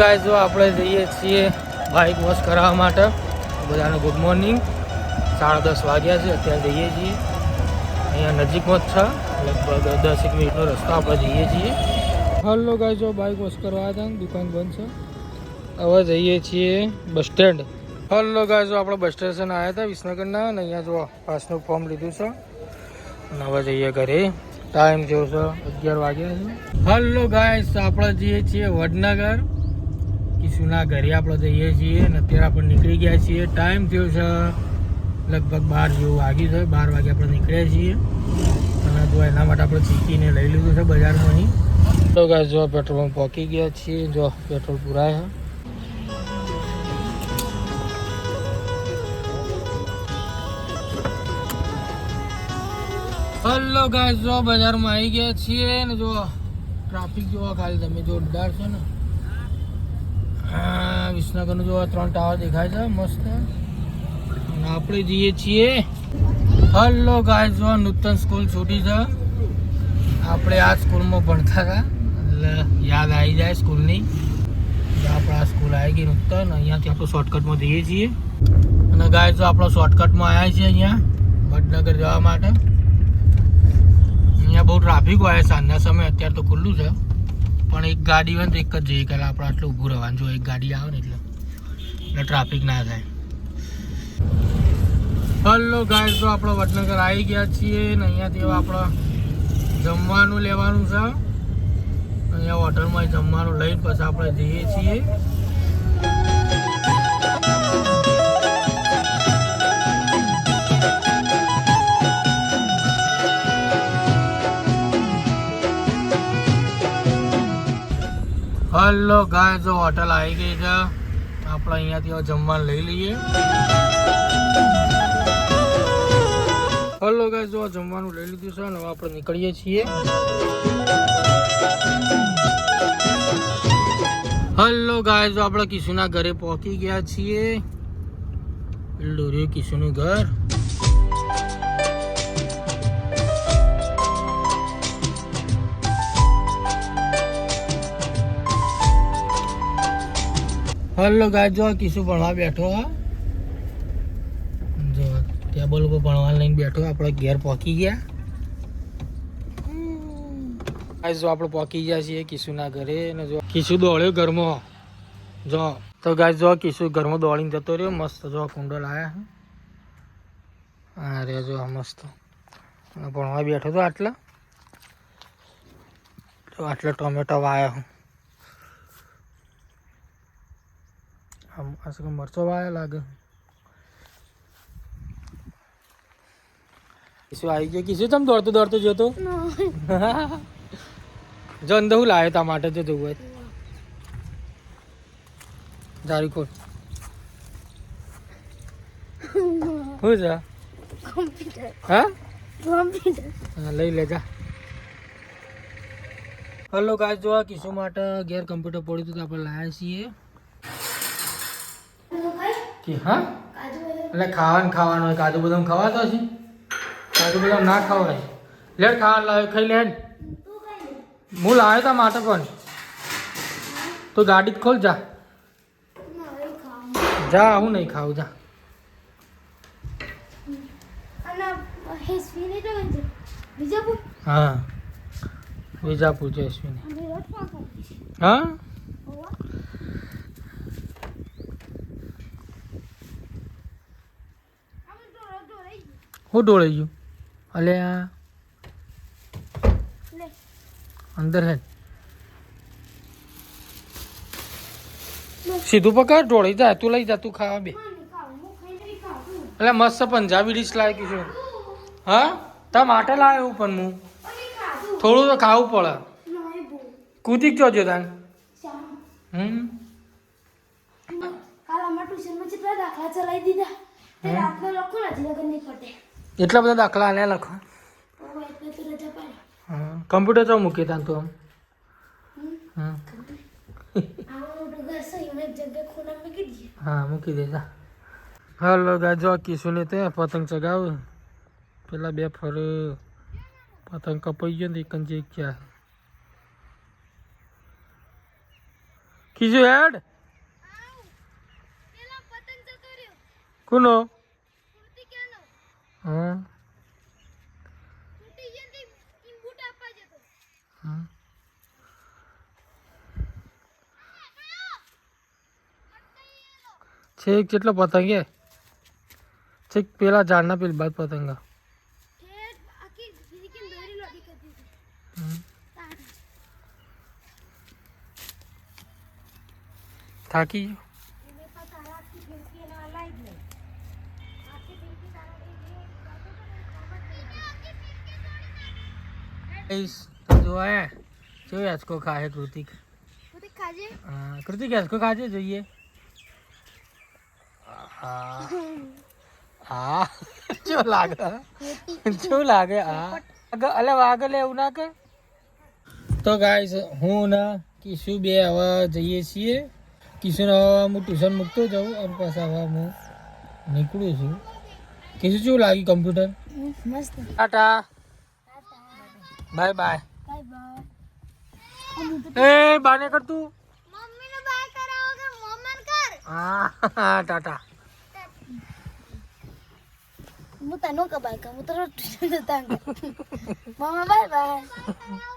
ગાય જો આપણે જઈએ છીએ બાઇક વોશ કરાવવા માટે, બધાને ગુડ મોર્નિંગ સાડા દસ વાગ્યા છે, અત્યારે જઈએ છીએ. અહીંયા નજીકમાં જ છે, લગભગ દસ એક મિનિટનો રસ્તો આપણે જઈએ છીએ. હલો ગાય જો બાઇક વોશ કરવા હતા ને, દુકાન બંધ છે. હવે જઈએ છીએ બસ સ્ટેન્ડ હલો ગાય જો આપણે બસ સ્ટેશન આવ્યા હતા વિસનગરના, અને અહીંયા જો પાસનું ફોર્મ લીધું છે. અને હવે જઈએ ઘરે. ટાઈમ થયો છે અગિયાર વાગ્યા છે. હલો ગાય આપણે જઈએ છીએ વડનગર. કિશુના ઘરે આપણે જઈએ છીએ અને અત્યારે આપણે નીકળી ગયા છીએ. ટાઈમ થયો છે લગભગ બાર જેવું વાગ્યું છે. બાર વાગે આપણે નીકળ્યા છીએ. અને જો એના માટે આપણે ચીકીને લઈ લીધું છે બજારમાં અહીં. તો ગાય જો પેટ્રોલ પંપ પહોંચી ગયા છીએ. જો પેટ્રોલ પુરાય છે. હલો ગાય જો બજારમાં આવી ગયા છીએ ને જો ટ્રાફિક જોવા, ખાલી તમે જોરદાર છે ને. વિસનગરનું જો ત્રણ ટાવર દેખાય છે, મસ્ત. અને આપણે જઈએ છીએ. હલો ગાય જો નૂતન સ્કૂલ છૂટી છે. આપણે આ સ્કૂલમાં ભણતા હતા. એટલે યાદ આવી જાય સ્કૂલની. આપણે આ સ્કૂલ આવી ગઈ નૂતન. અહીંયાથી આપણે શોર્ટકટમાં જઈએ છીએ. અને ગાય જો આપણો શોર્ટકટમાં આવ્યા છીએ અહીંયા, વડનગર જવા માટે. અહીંયા બહુ ટ્રાફિક હોય સાંજના સમય અત્યારે તો ખુલ્લું છે. પણ એક ગાડી હોય ને તો એક જ જઈએ. કારણ આપણે આટલું ઊભું રહેવાનું. જો એક ગાડી આવે ને એટલે. એટલે ટ્રાફિક ના થાય. હલો ગાય તો આપણે વડનગર આવી ગયા છીએ ને અહીંયાથી આપણે જમવાનું લેવાનું છે. અહીંયા હોટલમાં જમવાનું લઈને પછી આપણે જઈએ છીએ. હલો ગાય જો હોટલ આવી ગઈ છે આપણે અહીંયાથી હવે જમવાનું લઈ લઈએ હલો ગાય જો જમવાનું લઈ લીધું છે અને હવે આપણે નીકળીએ છીએ હલો ગાય જો આપણે કિશુના ઘરે પહોંચી ગયા છીએ પેલું રહ્યું કિશુનું ઘર હલો ગાય જો કિશુ ભણવા બેઠો, હા. જો, ટેબલ ઉપર ભણવા લઈને બેઠો, આપણે ઘેર પહોંચી ગયા. આજ જો આપણે પહોંચી ગયા છીએ કિશુના ઘરે અને જો કિશુ દોડ્યો ઘરમાં. જો, તો ગાય જો કિશુ ઘરમાં દોડીને જતો રહ્યો, મસ્ત જો કુંડો લાયા હા. રે જો, મસ્ત. ભણવા બેઠો તો આટલા. તો આટલા ટોમેટો વાયા આમ આ શું મરચો વાયા લાગે. કિશુ આવી ગયો? કીશું તમ દોડતો દોડતો જતો? જો અંદર હું લાવ્યો તા માટે જો જવું હોય. જારી ખોલ શું છે? કોમ્પ્યુટર. હા? કોમ્પ્યુટર. લઈ લેજા હલો ગાય જો આ કિશુ માટે ઘેર કમ્પ્યુટર પડ્યું હતું તો આપણે લાયા છીએ. કે, હા? એટલે ખાવાનું ખાવાનું હોય, કાજુ બદામ ખવાતો છે? કાજુ બદામ ના ખવાય. લેટ ખાવાનું લાવે ખાઈ લે. હું લાવ્યો તા માટે પણ. તું ગાડી ખોલ, જા. જા, હું નહીં ખાવું, જા. હા. વિજાપુર ખાધી હા? હું ડોળાઈ ગયું. અલે આ. અંદર હે. સીધું પકડ ઢોળી જા તું લઈ જા તું ખાવા બે. એટલે મસ્ત પંજાબી ડીશ લાવી છું. હા? તા માટે લાવ્યો પણ હું. થોડું તો ખાવું પડે. નહીં કયો કૂદી જોજો તાન. હમ? કાલ અમારા ટ્યુશનમાં જેટલા દાખલા ચલાવી દીધા. તે. રાતનો લખો નથી લગન નહીં પટે એટલા બધા દાખલા આલ્યા લખો. કમ્પ્યુટર તો મૂકી તા તું આમ. હા મૂકી દેજા હાલો ગાજો કિશુને તે પતંગ ચગાવ. પેલા બે ફર પતંગ કપાઈ ગયો ને એક જ ક્યાં કિશુ હેડ. કોનો? હા? હા. છેક કેટલો પતંગ. એ છેક પેલા ઝાડના પેલી બાદ પતંગા. થાકી ગયો એને પણ તારા આખી ફિરકી એના હલાઈ જ નહીં આખી ફિરકી તારા એ જે ગાઈસ જો આયા જો યાચકો કૃતિક. હા, કૃતિક યાચકો ખાજે? જોઈએ. હા હા. જો લાગે? જો લાગે? હા. અલે વાગલે એવું ના કે? તો ગાઈસ હું ને કિશુ બે હવે જઈએ છીએ. કિશુને હવે હું ટ્યુશન મૂકતો જાઉં અને પાછા હવે હું નીકળું છું. કિશુ શું લાગ્યું કમ્પ્યુટર મસ્ત. Tata. Bye bye bye bye એ બાને કર તું મમ્મીને બાય કરાવો કે મમ્મન કર હા ટાટા હું તને કબાય કર હું તો રોજ ટ્યુશન જતા મમ્મા બાય બાય